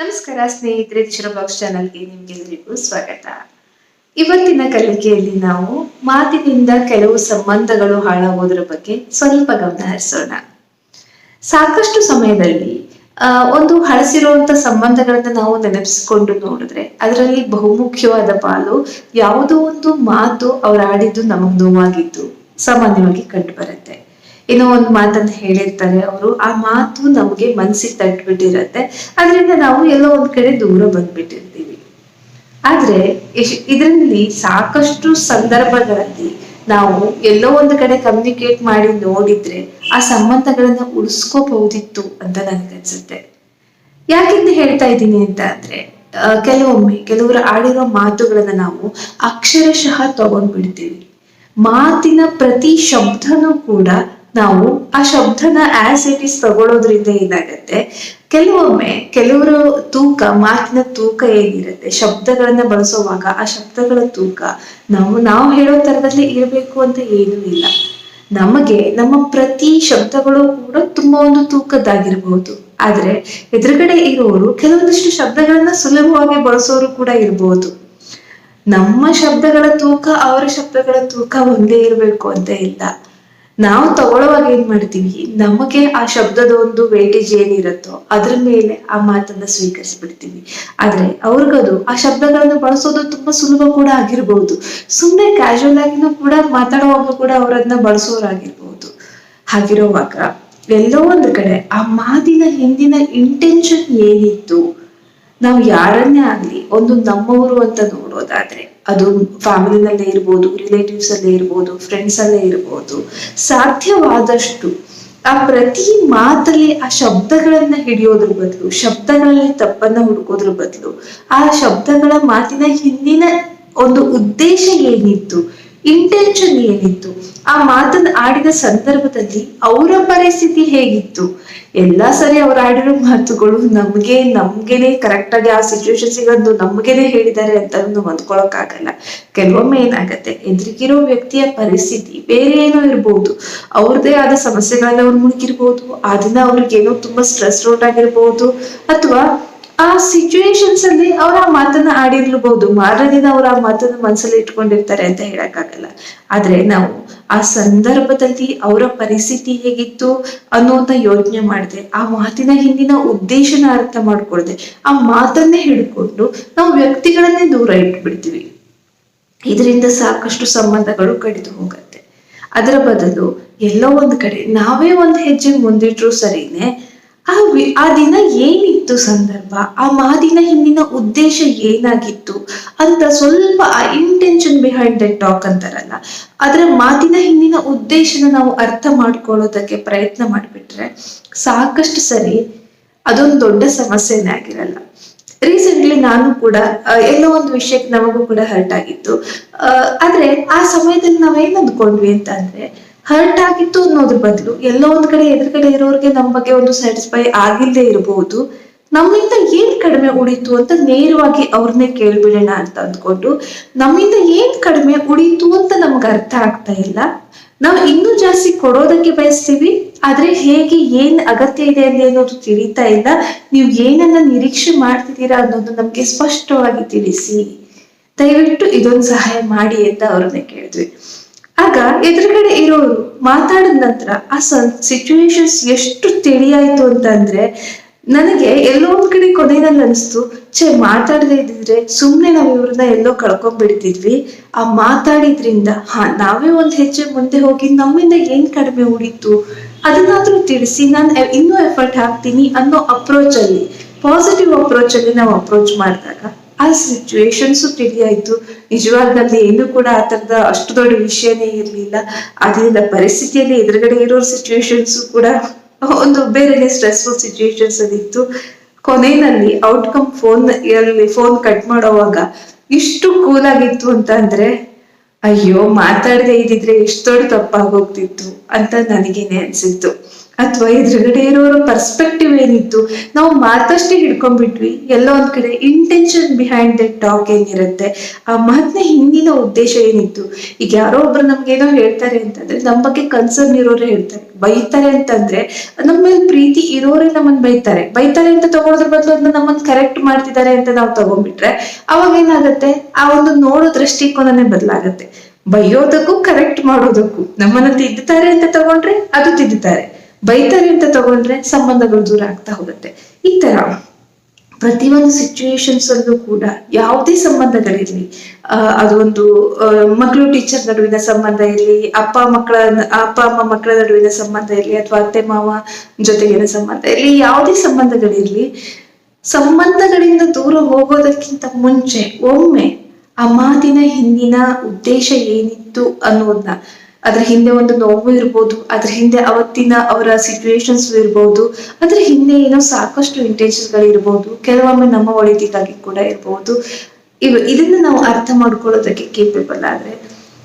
ನಮಸ್ಕಾರ ಸ್ನೇಹಿತರೆ ದಿಶರ ಬಾಕ್ಸ್ ಚಾನಲ್ಗೆ ನಿಮ್ಗೆಲ್ಲರಿಗೂ ಸ್ವಾಗತ. ಇವತ್ತಿನ ಕಲಿಕೆಯಲ್ಲಿ ನಾವು ಮಾತಿನಿಂದ ಕೆಲವು ಸಂಬಂಧಗಳು ಹಾಳಾಗೋದ್ರ ಬಗ್ಗೆ ಸ್ವಲ್ಪ ಗಮನ ಹರಿಸೋಣ. ಸಾಕಷ್ಟು ಸಮಯದಲ್ಲಿ ಒಂದು ಹಳಸಿರುವಂತ ಸಂಬಂಧಗಳನ್ನ ನಾವು ನೆನಪಿಸಿಕೊಂಡು ನೋಡಿದ್ರೆ ಅದರಲ್ಲಿ ಬಹುಮುಖ್ಯವಾದ ಪಾಲು ಯಾವುದೋ ಒಂದು ಮಾತು ಅವರಾಡಿದ್ದು ನಮಗ್ ನೋವಾಗಿದ್ದು ಸಾಮಾನ್ಯವಾಗಿ ಕಂಡು ಬರುತ್ತೆ. ಏನೋ ಒಂದು ಮಾತಂತ ಹೇಳಿರ್ತಾರೆ ಅವರು. ಆ ಮಾತು ನಮಗೆ ಮನ್ಸಿಗೆ ತಟ್ಬಿಟ್ಟಿರತ್ತೆ. ಅದರಿಂದ ನಾವು ಎಲ್ಲೋ ಒಂದ್ ಕಡೆ ದೂರ ಬಂದ್ಬಿಟ್ಟಿರ್ತೀವಿ. ಆದ್ರೆ ಇದರಲ್ಲಿ ಸಾಕಷ್ಟು ಸಂದರ್ಭಗಳಲ್ಲಿ ನಾವು ಎಲ್ಲೋ ಒಂದು ಕಡೆ ಕಮ್ಯುನಿಕೇಟ್ ಮಾಡಿ ನೋಡಿದ್ರೆ ಆ ಸಂಬಂಧಗಳನ್ನ ಉಳಿಸ್ಕೋಬಹುದಿತ್ತು ಅಂತ ನನ್ಗನ್ಸುತ್ತೆ ಯಾಕೆಂದು ಹೇಳ್ತಾ ಇದ್ದೀನಿ ಅಂತ ಅಂದ್ರೆ ಕೆಲವೊಮ್ಮೆ ಕೆಲವರು ಆಡಿರೋ ಮಾತುಗಳನ್ನ ನಾವು ಅಕ್ಷರಶಃ ತಗೊಂಡ್ಬಿಡ್ತೀವಿ. ಮಾತಿನ ಪ್ರತಿ ಶಬ್ದನೂ ಕೂಡ ನಾವು ಆ ಶಬ್ದನ ಆಸ್ ಇಟ್ ಇಸ್ ತಗೊಳ್ಳೋದ್ರಿಂದ ಏನಾಗತ್ತೆ? ಕೆಲವೊಮ್ಮೆ ಕೆಲವರು ತೂಕ, ಮಾತಿನ ತೂಕ ಏನಿರುತ್ತೆ ಶಬ್ದಗಳನ್ನ ಬಳಸುವಾಗ ಆ ಶಬ್ದಗಳ ತೂಕ ನಾವು ನಾವು ಹೇಳೋ ತರದಲ್ಲಿ ಇರಬೇಕು ಅಂತ ಏನೂ ಇಲ್ಲ. ನಮಗೆ, ನಮ್ಮ ಪ್ರತಿ ಶಬ್ದಗಳು ಕೂಡ ತುಂಬಾ ಒಂದು ತೂಕದ್ದಾಗಿರ್ಬಹುದು ಆದ್ರೆ ಎದುರುಗಡೆ ಇರೋರು ಕೆಲವೊಂದಿಷ್ಟು ಶಬ್ದಗಳನ್ನ ಸುಲಭವಾಗಿ ಬಳಸೋರು ಕೂಡ ಇರಬಹುದು ನಮ್ಮ ಶಬ್ದಗಳ ತೂಕ, ಅವರ ಶಬ್ದಗಳ ತೂಕ ಒಂದೇ ಇರಬೇಕು ಅಂತ ಇಲ್ಲ. ನಾವು ತಗೊಳ್ಳುವಾಗ ಏನ್ ಮಾಡ್ತೀವಿ? ನಮಗೆ ಆ ಶಬ್ದದ ಒಂದು ವೇಟೇಜ್ ಏನಿರುತ್ತೋ ಅದ್ರ ಮೇಲೆ ಆ ಮಾತನ್ನ ಸ್ವೀಕರಿಸ್ಬಿಡ್ತೀವಿ. ಆದ್ರೆ ಅವ್ರಿಗದು ಆ ಶಬ್ದಗಳನ್ನು ಬಳಸೋದು ತುಂಬಾ ಸುಲಭ ಕೂಡ ಆಗಿರ್ಬಹುದು ಸುಮ್ಮನೆ ಕ್ಯಾಶುವಲ್ ಆಗಿನೂ ಕೂಡ ಮಾತಾಡುವಾಗ ಕೂಡ ಅವರನ್ನ ಬಳಸೋರಾಗಿರ್ಬಹುದು ಹಾಗಿರುವಾಗ ಎಲ್ಲೋ ಒಂದು ಕಡೆ ಆ ಮಾತಿನ ಹಿಂದಿನ ಇಂಟೆನ್ಷನ್ ಏನಿತ್ತು? ನಾವು ಯಾರನ್ನೇ ಆಗ್ಲಿ, ಒಂದು ನಮ್ಮವರು ಅಂತ ನೋಡೋದಾದ್ರೆ ಅದು ಫ್ಯಾಮಿಲಿನಲ್ಲೇ ಇರ್ಬೋದು ರಿಲೇಟಿವ್ಸ್ ಅಲ್ಲೇ ಇರ್ಬೋದು ಫ್ರೆಂಡ್ಸ್ ಅಲ್ಲೇ ಇರ್ಬೋದು. ಸಾಧ್ಯವಾದಷ್ಟು ಆ ಪ್ರತಿ ಮಾತಲ್ಲಿ ಆ ಶಬ್ದಗಳನ್ನ ಹಿಡಿಯೋದ್ರ ಬದಲು, ಶಬ್ದಗಳಲ್ಲಿ ತಪ್ಪನ್ನ ಹುಡುಕೋದ್ರ ಬದಲು, ಆ ಶಬ್ದಗಳ ಮಾತಿನ ಹಿಂದಿನ ಒಂದು ಉದ್ದೇಶ ಏನಿತ್ತು? ಇಂಟೆನ್ಷನ್ ಏನಿತ್ತು? ಆ ಮಾತನ್ನ ಆಡಿದ ಸಂದರ್ಭದಲ್ಲಿ ಅವರ ಪರಿಸ್ಥಿತಿ ಹೇಗಿತ್ತು? ಎಲ್ಲಾ ಸರಿ ಅವ್ರು ಆಡಿರೋ ಮಾತುಗಳು ನಮ್ಗೆ, ನಮ್ಗೆನೆ ಕರೆಕ್ಟ್ ಆಗಿ ಆ ಸಿಚುವೇಶನ್ ಸಿಗೋದು ನಮ್ಗೆನೆ ಹೇಳಿದ್ದಾರೆ ಅಂತ ಹೊಂದ್ಕೊಳಕ್ ಅಂದ್ಕೊಳಕ್ಕಾಗಲ್ಲ ಕೆಲವೊಮ್ಮೆ ಏನಾಗತ್ತೆ ಎದುರಿಗಿರೋ ವ್ಯಕ್ತಿಯ ಪರಿಸ್ಥಿತಿ ಬೇರೆ ಏನೋ ಇರ್ಬೋದು. ಅವ್ರದೇ ಆದ ಸಮಸ್ಯೆಗಳನ್ನ ಅವ್ರು ಮುಳುಗಿರ್ಬೋದು. ಅದನ್ನ ದಿನ ಅವ್ರಿಗೆ ಏನೋ ತುಂಬಾ ಸ್ಟ್ರೆಸ್ ಔಟ್ ಆಗಿರ್ಬೋದು. ಅಥವಾ ಆ ಸಿಚುವೇಶನ್ಸ್ ಅಲ್ಲಿ ಅವ್ರ ಆ ಮಾತನ್ನ ಆಡಿರ್ಲಬಹುದು. ಮಾರನೇ ದಿನ ಅವ್ರ ಆ ಮಾತನ್ನ ಮನಸ್ಸಲ್ಲಿ ಇಟ್ಕೊಂಡಿರ್ತಾರೆ ಅಂತ ಹೇಳಕ್ಕಾಗಲ್ಲ. ಆದ್ರೆ ನಾವು ಆ ಸಂದರ್ಭದಲ್ಲಿ ಅವರ ಪರಿಸ್ಥಿತಿ ಹೇಗಿತ್ತು ಅನ್ನೋದನ್ನ ಯೋಚನೆ ಮಾಡದೆ, ಆ ಮಾತಿನ ಹಿಂದಿನ ಉದ್ದೇಶನ ಅರ್ಥ ಮಾಡ್ಕೊಳ್ದೆ, ಆ ಮಾತನ್ನೇ ಹಿಡ್ಕೊಂಡು ನಾವು ವ್ಯಕ್ತಿಗಳನ್ನೇ ದೂರ ಇಟ್ಬಿಡ್ತೀವಿ. ಇದರಿಂದ ಸಾಕಷ್ಟು ಸಂಬಂಧಗಳು ಕಡಿದು ಹೋಗತ್ತೆ. ಅದರ ಬದಲು ಎಲ್ಲೋ ಒಂದ್ ಕಡೆ ನಾವೇ ಒಂದ್ ಹೆಜ್ಜೆ ಮುಂದಿಟ್ರು ಸರಿನೇ ಆ ಆ ದಿನ ಏನಿತ್ತು ಸಂದರ್ಭ? ಆ ಮಾದಿನ ಹಿಂದಿನ ಉದ್ದೇಶ ಏನಾಗಿತ್ತು? ಅಂತ ಸ್ವಲ್ಪ ಆ ಇಂಟೆನ್ಷನ್ ಬಿಹೈಂಡ್ ದ ಟಾಕ್ ಅಂತಾರಲ್ಲ, ಅದರ ಮಾತಿನ ಹಿಂದಿನ ಉದ್ದೇಶನ ನಾವು ಅರ್ಥ ಮಾಡ್ಕೊಳ್ಳೋದಕ್ಕೆ ಪ್ರಯತ್ನ ಮಾಡಿಬಿಟ್ರೆ ಸಾಕಷ್ಟು ಸರಿ ಅದೊಂದು ದೊಡ್ಡ ಸಮಸ್ಯೆನೇ ಆಗಿರಲ್ಲ. ರೀಸೆಂಟ್ಲಿ ನಾನು ಕೂಡ ಎಲ್ಲೋ ಒಂದು ವಿಷಯಕ್ಕೆ ನಮಗೂ ಕೂಡ ಹರ್ಟ್ ಆಗಿತ್ತು. ಆದ್ರೆ ಆ ಸಮಯದಲ್ಲಿ ನಾವೇನ್ ಅಂದ್ಕೊಂಡ್ವಿ ಅಂತ ಅಂದ್ರೆ ಹರ್ಟ್ ಆಗಿತ್ತು ಅನ್ನೋದ್ರ ಬದಲು ಎಲ್ಲೋ ಒಂದ್ ಕಡೆ ಎದುರುಗಡೆ ಇರೋರಿಗೆ ನಮ್ಮ ಬಗ್ಗೆ ಒಂದು ಸ್ಯಾಟಿಸ್ಫೈ ಆಗಿಲ್ಲದೆ ಇರಬಹುದು ನಮ್ಮಿಂದ ಏನ್ ಕಡಿಮೆ ಉಳಿತು ಅಂತ ನೇರವಾಗಿ ಅವ್ರನ್ನೇ ಕೇಳ್ಬಿಡೋಣ ಅಂತ ಅಂದ್ಕೊಂಡು ನಮ್ಮಿಂದ ಏನ್ ಕಡಿಮೆ ಉಳಿತು ಅಂತ ನಮ್ಗೆ ಅರ್ಥ ಆಗ್ತಾ ಇಲ್ಲ. ನಾವು ಇನ್ನೂ ಜಾಸ್ತಿ ಕೊಡೋದಕ್ಕೆ ಬಯಸ್ತೀವಿ, ಆದ್ರೆ ಹೇಗೆ, ಏನ್ ಅಗತ್ಯ ಇದೆ ಅಂತ ಅನ್ನೋದು ತಿಳಿತಾ ಇಲ್ಲ. ನೀವು ಏನನ್ನ ನಿರೀಕ್ಷೆ ಮಾಡ್ತಿದ್ದೀರಾ ಅನ್ನೋದು ನಮ್ಗೆ ಸ್ಪಷ್ಟವಾಗಿ ತಿಳಿಸಿ. ದಯವಿಟ್ಟು ಇದೊಂದು ಸಹಾಯ ಮಾಡಿ ಅಂತ ಅವ್ರನ್ನ ಕೇಳಿದ್ವಿ. ಆಗ ಎದುರುಗಡೆ ಇರೋರು ಮಾತಾಡಿದ ನಂತರ ಆ ಸಿಚುವೇಶನ್ಸ್ ಎಷ್ಟು ತಿಳಿಯಾಯ್ತು ಅಂತಂದ್ರೆ ನನಗೆ ಎಲ್ಲೋ ಒಂದ್ ಕಡೆ ಕೊನೆಯಲ್ಲಿ ಅನಿಸ್ತು, ಛೇ ಮಾತಾಡದೇ ಇದ್ದಿದ್ರೆ ಸುಮ್ನೆ ನಾವು ಇವ್ರನ್ನ ಎಲ್ಲೋ ಕಳ್ಕೊಂಡ್ಬಿಡ್ತಿದ್ವಿ ಆ ಮಾತಾಡಿದ್ರಿಂದ, ಹಾ, ನಾವೇ ಒಂದ್ ಹೆಜ್ಜೆ ಮುಂದೆ ಹೋಗಿ ನಮ್ಮಿಂದ ಏನ್ ಕಡಿಮೆ ಉಳಿತು ಅದನ್ನಾದ್ರೂ ತಿಳಿಸಿ ನಾನು ಇನ್ನೂ ಎಫರ್ಟ್ ಹಾಕ್ತೀನಿ ಅನ್ನೋ ಅಪ್ರೋಚ್ ಅಲ್ಲಿ ಪಾಸಿಟಿವ್ ಅಪ್ರೋಚ್ ಅಲ್ಲಿ ನಾವು ಅಪ್ರೋಚ್ ಮಾಡಿದಾಗ ಆ ಸಿಚುವೇಶನ್ಸ್ ತಿಳಿಯಾಯ್ತು. ನಿಜವಾಗ್ನಲ್ಲಿ ಏನು ಕೂಡ ಆ ತರದ ಅಷ್ಟು ದೊಡ್ಡ ವಿಷಯನೇ ಇರಲಿಲ್ಲ. ಅದರಿಂದ ಪರಿಸ್ಥಿತಿಯಲ್ಲಿ ಎದುರುಗಡೆ ಇರೋ ಸಿಚುವೇಶನ್ಸ್ ಕೂಡ ಒಂದು ಬೇರೆನೆ ಸ್ಟ್ರೆಸ್ಫುಲ್ ಸಿಚುವೇಶನ್ಸ್ ಅದಿತ್ತು ಕೊನೆಯಲ್ಲಿ ಔಟ್ಕಮ್ ಫೋನ್ ಅಲ್ಲಿ ಫೋನ್ ಕಟ್ ಮಾಡೋವಾಗ ಇಷ್ಟು ಕೂಲ್ ಆಗಿತ್ತು ಅಂತ ಅಂದ್ರೆ, ಅಯ್ಯೋ, ಮಾತಾಡದೆ ಇದ್ದಿದ್ರೆ ಎಷ್ಟು ದೊಡ್ಡ ತಪ್ಪಾಗೋಗ್ತಿತ್ತು ಅಂತ ನನಗೇನೆ ಅನ್ಸಿತ್ತು. ಅಥವಾ ಎದುರುಗಡೆ ಇರೋರ ಪರ್ಸ್ಪೆಕ್ಟಿವ್ ಏನಿತ್ತು, ನಾವು ಮಾತಷ್ಟೇ ಹಿಡ್ಕೊಂಡ್ಬಿಟ್ವಿ. ಎಲ್ಲೋ ಒಂದ್ ಕಡೆ ಇಂಟೆನ್ಷನ್ ಬಿಹೈಂಡ್ ದಟ್ ಟಾಕ್ ಏನಿರುತ್ತೆ, ಆ ಮಾತಿನ ಹಿಂದಿನ ಉದ್ದೇಶ ಏನಿತ್ತು? ಈಗ ಯಾರೋ ಒಬ್ರು ಏನೋ ಹೇಳ್ತಾರೆ ಅಂತಂದ್ರೆ ನಮ್ಮ ಬಗ್ಗೆ ಕನ್ಸರ್ನ್ ಇರೋರೇ ಹೇಳ್ತಾರೆ. ಬೈತಾರೆ ಅಂತಂದ್ರೆ ನಮ್ಮ ಮೇಲೆ ಪ್ರೀತಿ ಇರೋರೇ ನಮ್ಮನ್ನ ಬೈತಾರೆ. ಬೈತಾರೆ ಅಂತ ತಗೊಳೋದ್ರ ಬದಲು ಅದನ್ನ ನಮ್ಮನ್ನ ಕರೆಕ್ಟ್ ಮಾಡ್ತಿದ್ದಾರೆ ಅಂತ ನಾವು ತಗೊಂಡ್ಬಿಟ್ರೆ, ಅವಾಗ ಏನಾಗುತ್ತೆ? ಆ ಒಂದು ನೋಡೋ ದೃಷ್ಟಿಕೋನನೇ ಬದಲಾಗುತ್ತೆ. ಬೈಯೋದಕ್ಕೂ ಕರೆಕ್ಟ್ ಮಾಡೋದಕ್ಕೂ, ನಮ್ಮನ್ನ ತಿದ್ದುತ್ತಾರೆ ಅಂತ ತಗೊಂಡ್ರೆ ಅದು ತಿದ್ದುತ್ತಾರೆ ಬೈತಾರೆ ಅಂತ ತಗೊಂಡ್ರೆ ಸಂಬಂಧಗಳು ದೂರ ಆಗ್ತಾ ಹೋಗುತ್ತೆ. ಈ ತರ ಪ್ರತಿಯೊಂದು ಸಿಚುವೇಶನ್ಸ್ ಅಲ್ಲೂ ಕೂಡ ಯಾವುದೇ ಸಂಬಂಧಗಳಿರ್ಲಿ ಅಹ್ ಅದೊಂದು ಮಕ್ಕಳು ಟೀಚರ್ ನಡುವಿನ ಸಂಬಂಧ ಇರಲಿ, ಅಪ್ಪ ಮಕ್ಕಳ, ಅಪ್ಪ, ಅಮ್ಮ ಮಕ್ಕಳ ನಡುವಿನ ಸಂಬಂಧ ಇರಲಿ, ಅಥವಾ ಅತ್ತೆ, ಮಾವ ಜೊತೆಗಿನ ಸಂಬಂಧ ಇರಲಿ, ಯಾವುದೇ ಸಂಬಂಧಗಳಿರ್ಲಿ, ಸಂಬಂಧಗಳಿಂದ ದೂರ ಹೋಗೋದಕ್ಕಿಂತ ಮುಂಚೆ ಒಮ್ಮೆ ಆ ಮಾತಿನ ಹಿಂದಿನ ಉದ್ದೇಶ ಏನಿತ್ತು ಅನ್ನೋದನ್ನ ಅದ್ರ ಹಿಂದೆ ಒಂದು ನೋವು ಇರ್ಬೋದು, ಅದ್ರ ಹಿಂದೆ ಅವತ್ತಿನ ಅವರ ಸಿಚುವೇಶನ್ಸ್ ಇರ್ಬೋದು, ಅದ್ರ ಹಿಂದೆ ಏನೋ ಸಾಕಷ್ಟು ಇಂಟೆನ್ಷನ್ಸ್ ಗಳಿರ್ಬೋದು, ಕೆಲವೊಮ್ಮೆ ನಮ್ಮ ಒಳಿತಿಗಾಗಿ ಕೂಡ ಇರ್ಬೋದು. ಇವ ಇದನ್ನ ನಾವು ಅರ್ಥ ಮಾಡ್ಕೊಳ್ಳೋದಕ್ಕೆ ಕೇಪಬಲ್ ಆದ್ರೆ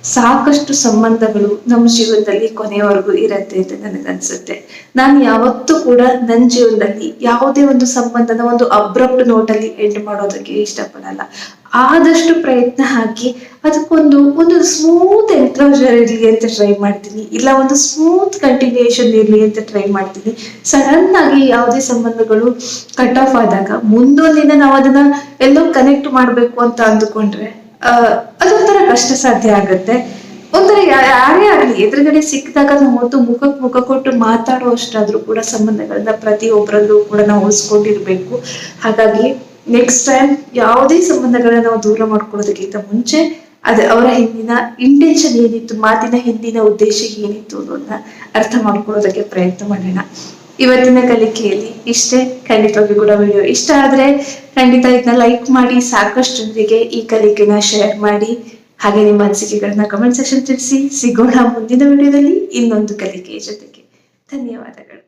ಸಾಕಷ್ಟು ಸಂಬಂಧಗಳು ನಮ್ಮ ಜೀವನದಲ್ಲಿ ಕೊನೆಯವರೆಗೂ ಇರತ್ತೆ ಅಂತ ನನಗನ್ಸುತ್ತೆ ನಾನು ಯಾವತ್ತೂ ಕೂಡ ನನ್ನ ಜೀವನದಲ್ಲಿ ಯಾವುದೇ ಒಂದು ಸಂಬಂಧನ ಒಂದು ಅಬ್ರಪ್ಟ್ ನೋಟಲ್ಲಿ ಎಂಡ್ ಮಾಡೋದಕ್ಕೆ ಇಷ್ಟಪಡಲ್ಲ. ಆದಷ್ಟು ಪ್ರಯತ್ನ ಹಾಕಿ ಅದಕ್ಕೊಂದು ಒಂದು ಸ್ಮೂತ್ ಎನ್ಕ್ಲೋಜರ್ ಇರಲಿ ಅಂತ ಟ್ರೈ ಮಾಡ್ತೀನಿ. ಇಲ್ಲ ಒಂದು ಸ್ಮೂತ್ ಕಂಟಿನ್ಯೂಯೇಷನ್ ಇರಲಿ ಅಂತ ಟ್ರೈ ಮಾಡ್ತೀನಿ. ಸಡನ್ ಆಗಿ ಯಾವುದೇ ಸಂಬಂಧಗಳು ಕಟ್ ಆಫ್ ಆದಾಗ ಮುಂದೊಂದಿನ ನಾವು ಅದನ್ನ ಎಲ್ಲೋ ಕನೆಕ್ಟ್ ಮಾಡ್ಬೇಕು ಅಂತ ಅಂದುಕೊಂಡ್ರೆ ಅದೊಂಥರ ಕಷ್ಟ ಸಾಧ್ಯ ಆಗುತ್ತೆ. ಒಂಥರ ಯಾರೇ ಆಗ್ಲಿ, ಎದುರುಗಡೆ ಸಿಕ್ಕಿದಾಗ ನಾವು ಹೊತ್ತು ಮುಖಕ್ಕೆ ಮುಖ ಕೊಟ್ಟು ಮಾತಾಡೋ ಅಷ್ಟಾದ್ರೂ ಕೂಡ ಸಂಬಂಧಗಳನ್ನ ಪ್ರತಿಯೊಬ್ಬರಲ್ಲೂ ಕೂಡ ನಾವು ಉಳಿಸ್ಕೊಂಡಿರ್ಬೇಕು. ಹಾಗಾಗಿ ನೆಕ್ಸ್ಟ್ ಟೈಮ್ ಯಾವುದೇ ಸಂಬಂಧಗಳನ್ನ ನಾವು ದೂರ ಮಾಡ್ಕೊಳ್ಳೋದಕ್ಕಿಂತ ಮುಂಚೆ ಅದ ಅವರ ಹಿಂದಿನ ಇಂಟೆನ್ಷನ್ ಏನಿತ್ತು, ಮಾತಿನ ಹಿಂದಿನ ಉದ್ದೇಶ ಏನಿತ್ತು ಅನ್ನೋದನ್ನ ಅರ್ಥ ಮಾಡ್ಕೊಳ್ಳೋದಕ್ಕೆ ಪ್ರಯತ್ನ ಮಾಡೋಣ. ಇವತ್ತಿನ ಕಲಿಕೆಯಲ್ಲಿ ಇಷ್ಟೇ ಖಂಡಿತವಾಗಿ ಕೂಡ ವಿಡಿಯೋ ಇಷ್ಟ ಆದ್ರೆ ಖಂಡಿತ ಇದನ್ನ ಲೈಕ್ ಮಾಡಿ ಸಾಕಷ್ಟು ಜನರಿಗೆ ಈ ಕಲಿಕೆನ ಶೇರ್ ಮಾಡಿ. ಹಾಗೆ ನಿಮ್ಮ ಅನಿಸಿಕೆಗಳನ್ನ ಕಮೆಂಟ್ ಸೆಕ್ಷನ್ ತಿಳಿಸಿ. ಸಿಗೋಣ ಮುಂದಿನ ವಿಡಿಯೋದಲ್ಲಿ ಇನ್ನೊಂದು ಕಲಿಕೆಯ ಜೊತೆಗೆ. ಧನ್ಯವಾದಗಳು.